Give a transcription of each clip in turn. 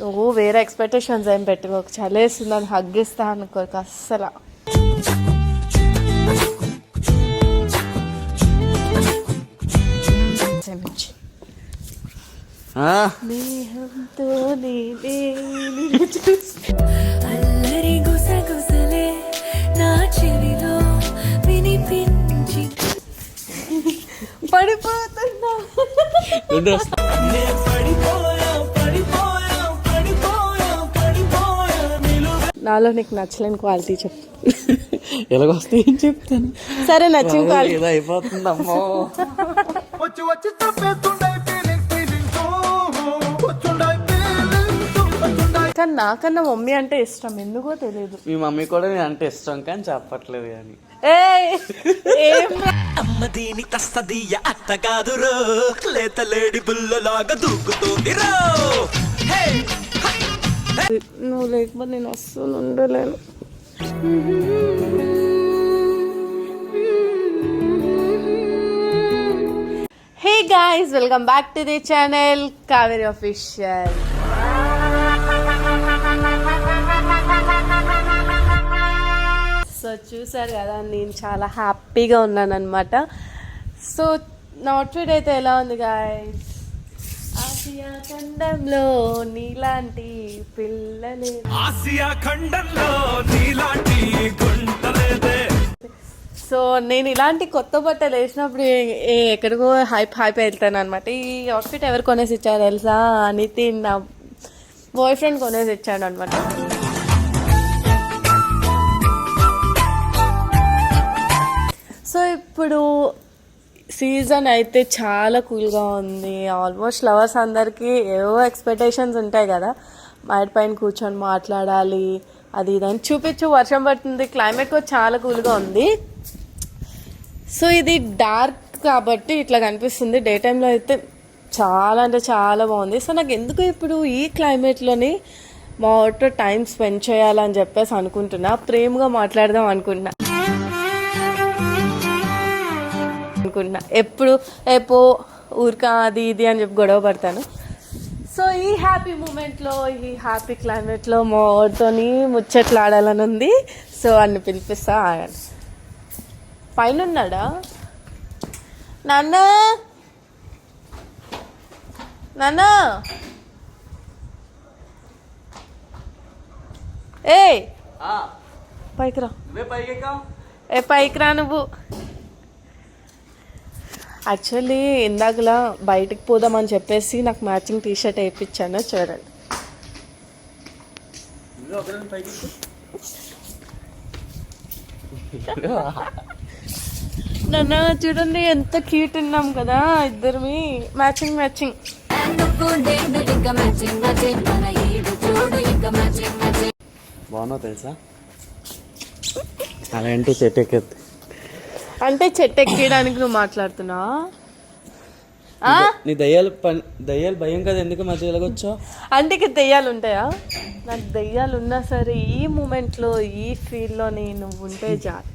నువ్వు వేరే ఎక్స్పెక్టేషన్స్ ఏం పెట్టుకోకు చలేస్తుంది అని హగ్గిస్తా అనుకోక అస్సలు. స్నేహంతో నాలో నీకు నచ్చలేని క్వాలిటీ చెప్పు. ఎలాగొస్తే ఏం చెప్తాను. సరే నచ్చిన క్వాలిటీ. అయిపోతుందమ్మో వచ్చి వచ్చి కానీ నాకన్నా మమ్మీ అంటే ఇష్టం ఎందుకో తెలియదు మీ మమ్మీ కూడా నేను అంటే ఇష్టం కానీ చెప్పట్లేదు కానీ. అమ్మ దీని అత్త కాదురో లేత లేడి బుల్లలాగా దూకుతుంది రో నువ్వు లేకపోతే నేను అస్సలు ఉండలేను. Hey guys welcome back to the channel Kaveri official. So చూసారు కదా నేను చాలా హ్యాపీగా ఉన్నాను అనమాట సో నా అవుట్ఫిట్ అయితే ఎలా ఉంది గాయస్? ఆసియా ఖండంలో నీలాంటి పిల్లలే. ఆసియా ఖండంలో నీలాంటి గుంటలేదే. సో నేను ఇలాంటి కొత్త బట్టలు వేసినప్పుడు ఎక్కడికో హైప్ హైప్ వెళ్తాను అనమాట ఈ అవుట్ఫిట్ ఎవరు కొనేసి ఇచ్చారు తెలుసా? నితిన్ నా బాయ్ ఫ్రెండ్ కొనేసి ఇచ్చాడు అనమాట సో ఇప్పుడు సీజన్ అయితే చాలా కూల్గా ఉంది. ఆల్మోస్ట్ లవర్స్ అందరికీ ఏవో ఎక్స్పెక్టేషన్స్ ఉంటాయి కదా. మైట్ పైన కూర్చొని మాట్లాడాలి అది ఇదని చూపించు. వర్షం పడుతుంది క్లైమేట్ కూడా చాలా కూల్గా ఉంది. సో ఇది డార్క్ కాబట్టి ఇట్లా కనిపిస్తుంది. డే టైంలో అయితే చాలా అంటే చాలా బాగుంది. సో నాకు ఎందుకు ఇప్పుడు ఈ క్లైమేట్లోని మా ఆటో టైం స్పెండ్ చేయాలని చెప్పేసి అనుకుంటున్నా ప్రేమగా మాట్లాడదాం అనుకుంటున్నా. అనుకుంటున్నా. ఎప్పుడు ఎపో ఊరికా అది ఇది అని చెప్పి గొడవ పడతాను. సో ఈ హ్యాపీ మూమెంట్లో ఈ హ్యాపీ క్లైమేట్లో మా వాడితోని ముచ్చట్లు ఆడాలని ఉంది. సో అన్ని పిలిపిస్తా ఆగండి. పైన ఉన్నాడా నాన్న? నాన్న ఏ పైకి రా. ఏ పైకి రా నువ్వు. యాక్చువల్లీ ఇందాకలా బయటికి పోదామని చెప్పేసి నాకు మ్యాచింగ్ టీ షర్ట్ వేయించాను చూడండి. నన్న చూడండి ఎంత క్యూట్ ఉన్నాం కదా ఇద్దరివి మ్యాచింగ్ మ్యాచింగ్ నువ్వు మ్యాచింగ్ మ్యాచింగ్ బాగున్నావు తెలుసా? అలాంటి చెట్టు ఎక్కేది? అంటే చెట్టు ఎక్కియడానికి నువ్వు మాట్లాడుతున్నా ఆ? నీ దయ్యాలు పని దయ్యాలు భయం కదా ఎందుకు మధ్య ఎలాగొచ్చావు అంటే ఇక దెయ్యాలు ఉంటాయా? నాకు దెయ్యాలు ఉన్నా సరే ఈ మూమెంట్లో ఈ ఫీల్డ్లో నేను ఉంటే చాలు.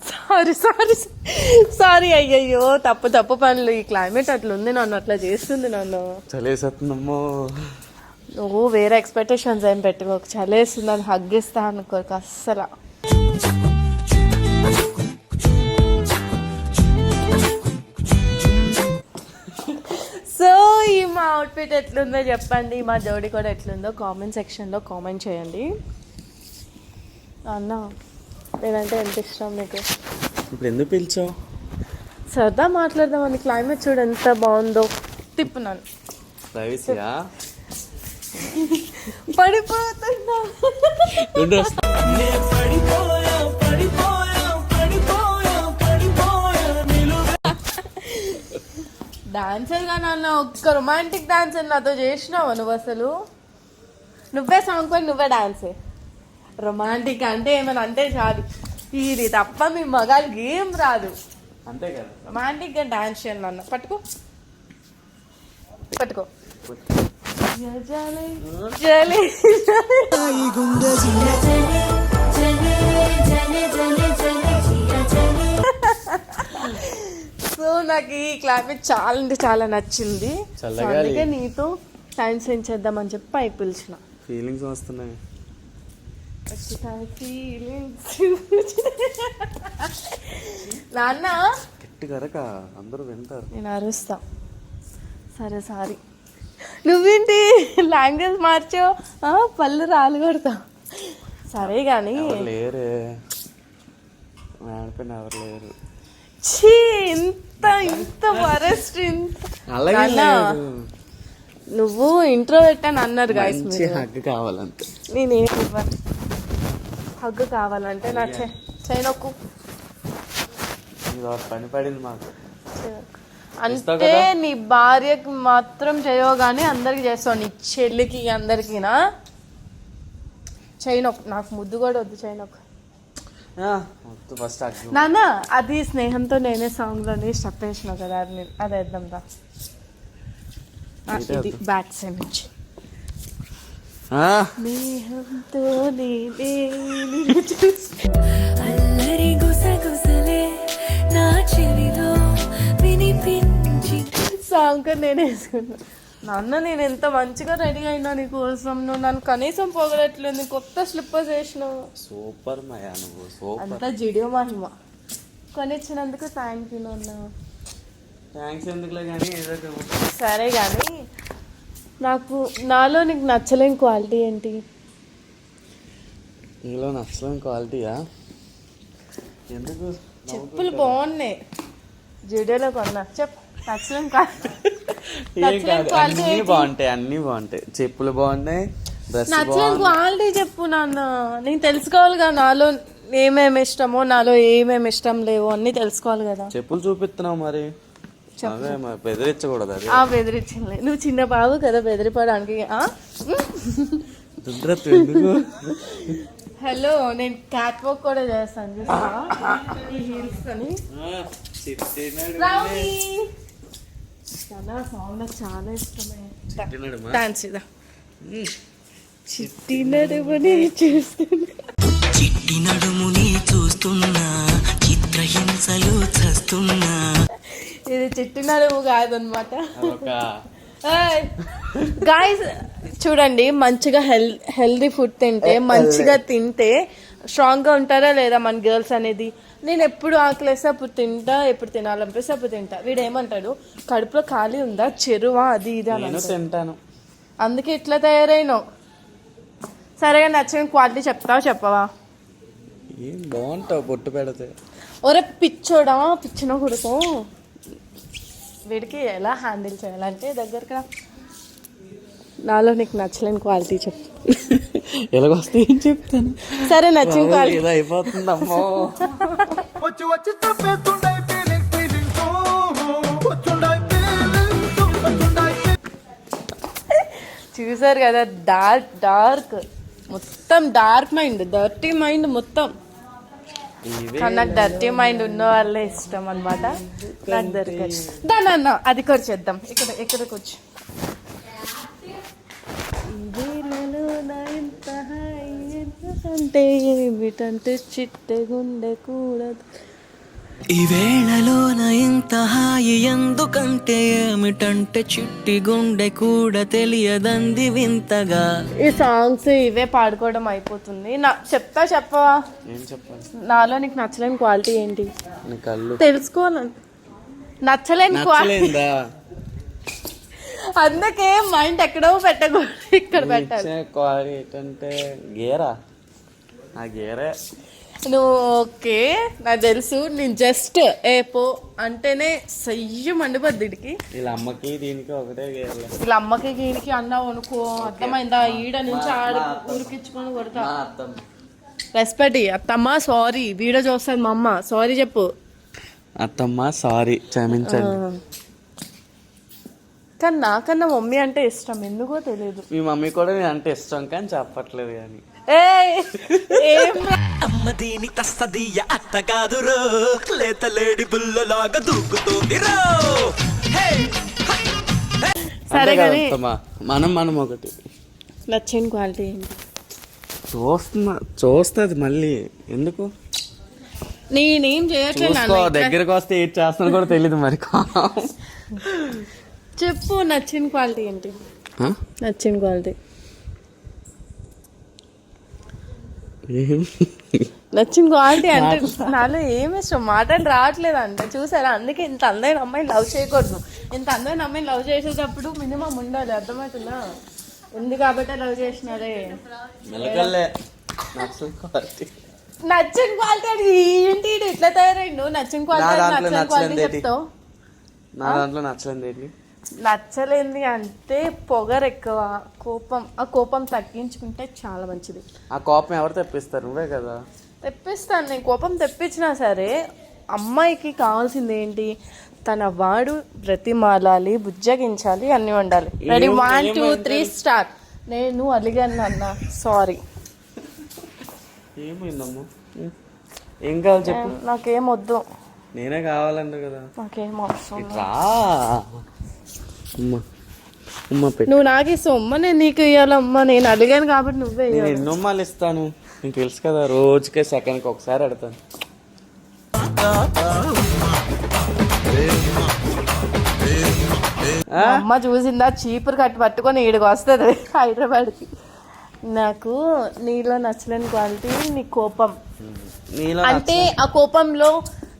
సారీ సారీ సారీ అయ్యయ్యో తప్పు తప్పు పనులు. ఈ క్లైమేట్ అట్లా ఉంది నన్ను అట్లా చేస్తుంది నన్ను. చలేసేస్తుందమ్మో నువ్వు వేరే ఎక్స్పెక్టేషన్స్ ఏం పెట్టుకోకు చలేస్తుంది అని హగ్గిస్తా అనుకోక అస్సలు. అవుట్ఫిట్ ఎట్లుందో చెప్పండి. మా జోడి కూడా ఎట్లుందో కామెంట్ సెక్షన్లో కామెంట్ చేయండి. అన్న నేనంటే ఎంత ఇష్టం నీకు ఇప్పుడు ఎందుకు పిలిచావు? సరదా మాట్లాడదామని క్లైమేట్ చూడు ఎంత బాగుందో. తిప్పున్నాను పడిపోతున్నా. డాన్సర్గా నాన్న ఒక్క రొమాంటిక్ డాన్సర్ నాతో చేసినావా నువ్వు అసలు? నువ్వే సాంగ్ పై నువ్వే డాన్సే రొమాంటిక్ అంటే ఏమైనా అంటే చాలు. ఇది తప్ప మీ మగాళ్ళకి ఏం రాదు. అంతే కదా. రొమాంటిక్గా డాన్స్ చేయండి నాన్న. పట్టుకో. పట్టుకో. సో నాకు ఈ క్లైమేట్ చాలా అంటే చాలా నచ్చింది. అందుకే నీతో టైం స్పెండ్ చేద్దామని చెప్పి పైకి పిలిచిన. ఫీలింగ్స్ వస్తున్నాయి. ఫీలింగ్స్. నాన్న? గట్టి కరక అందరూ వింటారు. నేను అరుస్తా. సరే సారీ. నువ్వేంటి? లాంగ్వేజ్ మార్చావు? ఆ, పళ్ళు రాలు కొడతా. సరే కానీ లేరే? ఎవరు లేరు? ఛీ ఇంత ఇంత వరస్ట్ ఇంత. నువ్వు ఇంట్రో పెట్టాను అన్నారు గాయస్ హగ్ కావాలంతే నేనేం ఇవ్వను హగ్గు కావాలంటే నా చే ఒక పని పడింది మాకు. అంటే నీ భార్యకి మాత్రం చేయవు కానీ అందరికి చేస్తావు నీ చెల్లికి అందరికీనా? చేయనొక్కు నాకు ముద్దు కూడా వద్దు మొత్తం ఫస్ట్ నాన్న అది స్నేహంతో నేనే సాంగ్లోని స్టెప్ వేసినావు కదా అది నేను- అది వేద్దాం రా. ఇది బ్యాక్ సైడ్ నుంచి. స్నేహంతో నేనే అల్లరి గుసగుసలే నా చెవిలో వినిపించి సాంగ్ నేనే వేసుకున్నా. నాన్న నేను ఎంత మంచిగా రెడీ అయినా నీ కోసం? నువ్వు నన్ను కనీసం పొగడట్లేదు నీ కొత్త స్లిప్పర్స్ వేసినావు సూపర్ మయా నువ్వు సూపర్. అంతా జిడియో మహిమ. కొనిచ్చినందుకు థ్యాంక్ యూ నాన్న. థ్యాంక్స్ ఎందుకులే కానీ ఏదో. సరే కానీ నాకు నాలో నీకు నచ్చలేని క్వాలిటీ ఏంటి? నీలో నచ్చలేని క్వాలిటీయా ఎందుకు? చెప్పులు బాగున్నాయి. జిడియోలో కొన్నా. చెప్పు నచ్చలేని క్వాలిటీ ఏం కాదు అన్నీ? బాగుంటాయి అన్నీ బాగుంటాయి. చెప్పులు బాగున్నాయి క్వాలిటీ చెప్పు నాన్న. నేను తెలుసుకోవాలి కదా నాలో ఏమేమి ఇష్టమో నాలో ఏమేమి ఇష్టం లేవో అన్నీ తెలుసుకోవాలి కదా. చెప్పులు చూపిస్తున్నావు మరి. బెదిరించకూడదు అది. ఆ బెదిరించలే నువ్వు చిన్న బాబు కదా బెదిరిపోవడానికి హలో నేను క్యాట్ వాక్ కూడా చేస్తాను చూసావా? ఈ హీల్స్ అని చాలా సాంగ్ నాకు చాలా ఇష్టమే. చిట్టినడుమా? డాన్స్ ఇదా చిట్టి నడుమని చూస్తున్నా. చిట్టి నడుముని చూస్తున్నా చిత్రహింసలు చస్తున్నా. ఇది చిట్టి నడుము కాదనమాట గాయస్ చూడండి మంచిగా హెల్ హెల్దీ ఫుడ్ తింటే మంచిగా తింటే స్ట్రాంగ్గా ఉంటారా లేదా మన గర్ల్స్ అనేది? నేను ఎప్పుడు ఆకలేస్తే అప్పుడు తింటా ఎప్పుడు తినాలనిపిస్తే అప్పుడు తింటా. వీడు ఏమంటాడు కడుపులో ఖాళీ ఉందా? చెరువా? అది ఇది అని. తింటాను. అందుకే ఇట్లా తయారైనావు. సరేగా నచ్చిన క్వాలిటీ చెప్తావా చెప్పవా? ఏం బాగుంటావు పొట్టు పెడితే. ఒరే పిచ్చోడా పిచ్చిన కొడుకు. వీడికి ఎలా హ్యాండిల్ చేయాలంటే దగ్గరకు రా. నాలో నీకు నచ్చలేని క్వాలిటీ చెప్పు. ఎలాగొస్తే ఏం చెప్తాను? సరే నచ్చిన క్వాలిటీ వచ్చి వచ్చి వచ్చుండే చూసారు కదా డార్క్ డార్క్. మొత్తం డార్క్ మైండ్ డర్టీ మైండ్ మొత్తం. నాకు డర్టీ మైండ్ ఉన్న వాళ్ళే ఇష్టం అనమాట నాకు దొరకదు. దాని అన్న అది కూడా చేద్దాం. ఇక్కడ ఇక్కడికి వచ్చి ఈ వేళలో నా ఇంత హాయి ఎందుకంటే ఏమిటంటే చిట్టె గుండె కూడదు. ఈ వేళలోన ఇంత హాయి ఎందుకంటే ఏమిటంటే చిట్టి గుండె కూడా తెలియదంది వింతగా. ఈ సాంగ్స్ ఇవే పాడుకోవడం అయిపోతుంది. నా చెప్తా చెప్పవా? ఏం చెప్పాలి? నాలో నీకు నచ్చలేని క్వాలిటీ ఏంటి? నీ కళ్ళు. తెలుసుకోవాలని. నచ్చలేని క్వాలిటీ నచ్చలేదా? అందుకే మైండ్ ఎక్కడో పెట్టకూడదు ఇక్కడ పెట్టాలి. ఏంటంటే గేరే. నువ్వు ఓకే. నాకు తెలుసు నేను జస్ట్ ఏ పో అంటేనే సయ్య మండిపోద్ది వీడికి వీళ్ళ అమ్మకి దీనికి ఒకటే వీళ్ళ అమ్మకి దీనికి అన్నావు అనుకో అర్థమైందా? ఈడ నుంచి ఆడ ఊరికిచ్చుకొని కొడతా. రెస్పెక్ట్ అత్తమ్మ. సారీ వీడియో చూస్తుంది మా అమ్మ. సారీ చెప్పు. అత్తమ్మ సారీ క్షమించండి. కానీ నాకన్నా మమ్మీ అంటే ఇష్టం. ఎందుకో తెలియదు మీ మమ్మీ కూడా నేను అంటే ఇష్టం కానీ చెప్పట్లేదు కానీ. అమ్మ దీని తస్తదీయ అత్త కాదురో. లేత లేడి బుల్లలాగా దూకుతుంది రో సరే కానీ? మనం మనం ఒకటి. నచ్చిన క్వాలిటీ ఏంటి? చూస్తున్నా చూస్తుంది మళ్ళీ. ఎందుకు? నేనేం చేయట్లేదు. దగ్గరకు వస్తే ఏం చేస్తాను కూడా తెలియదు మరి. చెప్పు నచ్చిన క్వాలిటీ ఏంటి? ఆ? నచ్చిన క్వాలిటీ. నచ్చిన క్వాలిటీ అంటే నాలో ఏమి ఇష్టం? మాటలు రావట్లేదు అంట చూసారా? అందుకే ఇంత అందమైన అమ్మాయిని లవ్ చేయకూడదు. ఇంత అందమైన అమ్మాయిని లవ్ చేసేటప్పుడు మినిమం ఉండాలి. అర్థమవుతుందా? ఉంది కాబట్టి లవ్ చేసినారే? నచ్చిన క్వాలిటీ. అది. ఏంటి ఇట్లా తయారైండు. నచ్చిన క్వాలిటీ నచ్చిన క్వాలిటీ? చెప్తావు. నా దాంట్లో నచ్చలేదు నచ్చలేంది అంటే పొగరు ఎక్కువ. కోపం ఆ కోపం తగ్గించుకుంటే చాలా మంచిది. ఆ కోపం ఎవరు తెప్పిస్తారు? నువ్వే కదా. తెప్పిస్తాను. నేను కోపం తెప్పించినా సరే అమ్మాయికి కావాల్సింది ఏంటి? తన వాడు బ్రతిమాలాలి బుజ్జగించాలి అన్ని ఉండాలి ready one two? Three start నేను అలిగాను అన్న సారీ ఏమైందమ్మా? ఏం కావాలి చెప్పు. నాకేం వద్దు. నేనే కావాలంట కదా. నాకేం అవసరం పెట్టు. నువ్వు నాకు ఇస్తావు అమ్మ నేను నీకు ఇవ్వాలమ్మా నేను అడిగాను కాబట్టి నువ్వే నేను ఇవ్వాలి ఎన్నో మాలు ఇస్తాను. నీకు తెలుసు కదా రోజుకే సెకండ్కి ఒకసారి అడతాను. అమ్మ చూసిందా చీపురు కట్టి పట్టుకొని ఈడికి వస్తుంది హైదరాబాద్కి. నాకు నీలో నచ్చలేని క్వాలిటీ నీ కోపం. నీలో అంటే ఆ కోపంలో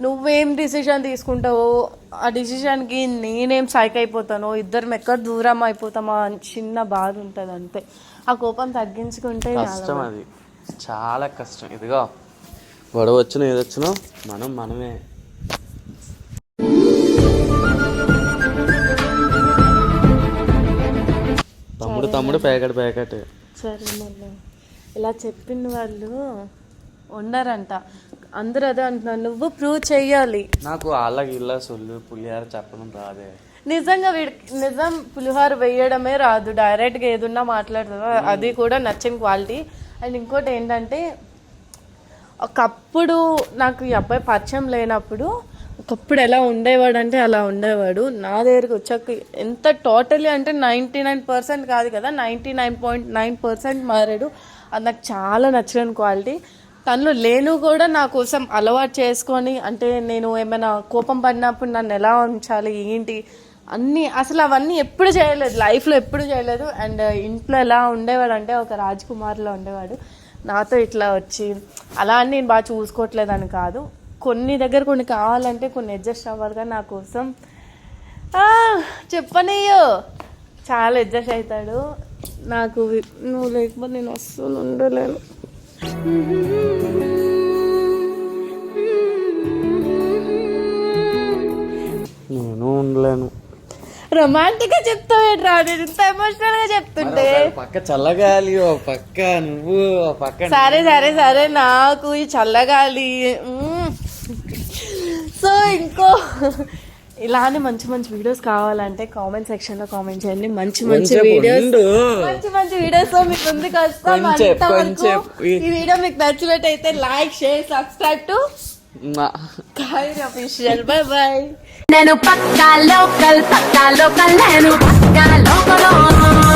నువ్వేం డిసిషన్ తీసుకుంటావో ఆ డిసిషన్కి నేనేం సైక్ అయిపోతానో ఇద్దరం ఎక్కడ దూరం అయిపోతామా అని చిన్న బాధ ఉంటుంది అంతే. ఆ కోపం తగ్గించుకుంటే కష్టం అది. చాలా కష్టం. ఇదిగో గొడవ వచ్చినా ఏది వచ్చినా మనం మనమే. తమ్ముడు తమ్ముడు పేకట్ పేకట్ సరే మళ్ళీ ఇలా చెప్పిన వాళ్ళు ఉండరంట అందరూ అదే అంటున్నారు. నువ్వు ప్రూవ్ చెయ్యాలి. నాకు వాళ్ళకి ఇళ్ళ సొల్లు పులిహార చెప్పడం రాదే. నిజంగా వీడికి నిజం పులిహోర వేయడమే రాదు. డైరెక్ట్గా ఏదున్నా మాట్లాడుతుంది అది కూడా నచ్చిన క్వాలిటీ అండ్ ఇంకోటి ఏంటంటే ఒకప్పుడు నాకు ఈ అబ్బాయి పరిచయం లేనప్పుడు ఒకప్పుడు ఎలా ఉండేవాడు అంటే అలా ఉండేవాడు. నా దగ్గరికి వచ్చాక ఎంత టోటలీ అంటే నైంటీ నైన్ పర్సెంట్ కాదు కదా ninety nine point nine percent మారాడు. అది నాకు చాలా నచ్చిన క్వాలిటీ తను లేను కూడా నా కోసం అలవాటు చేసుకొని అంటే నేను ఏమైనా కోపం పడినప్పుడు నన్ను ఎలా ఉంచాలి ఏంటి అన్నీ అసలు అవన్నీ ఎప్పుడు చేయలేదు లైఫ్లో ఎప్పుడు చేయలేదు. అండ్ ఇంట్లో ఎలా ఉండేవాడు అంటే ఒక రాజ్ కుమార్లో ఉండేవాడు. నాతో ఇట్లా వచ్చి అలా అని నేను బాగా చూసుకోవట్లేదని కాదు. కొన్ని దగ్గర కొన్ని కావాలంటే కొన్ని అడ్జస్ట్ అవ్వాలి కానీ నా కోసం. చెప్పనయ్యో చాలా అడ్జస్ట్ అవుతాడు. నాకు నువ్వు లేకపోతే నేను అస్సలు ఉండలేను. నేను ఉండలేను. రొమాంటిక్గా చెప్తావేట్రా నేను ఇంత ఎమోషనల్గా చెప్తుంటే. పక్క చల్లగాలి ఓ పక్క నువ్వు పక్క సరే సరే సరే నాకు ఈ చల్లగాలి. సో ఇంకో ఇలానే మంచి మంచి వీడియోస్ కావాలంటే కామెంట్ సెక్షన్లో కామెంట్ చేయండి. మంచి మంచి వీడియోస్. మంచి మంచి వీడియోస్ మీకు ముందుకు వస్తాం. ఈ వీడియో మీకు నచ్చినట్టయితే like share subscribe to bye bye నేను పక్కా లోకల్ పక్కా లోకల్ నేను పక్కా లోకల్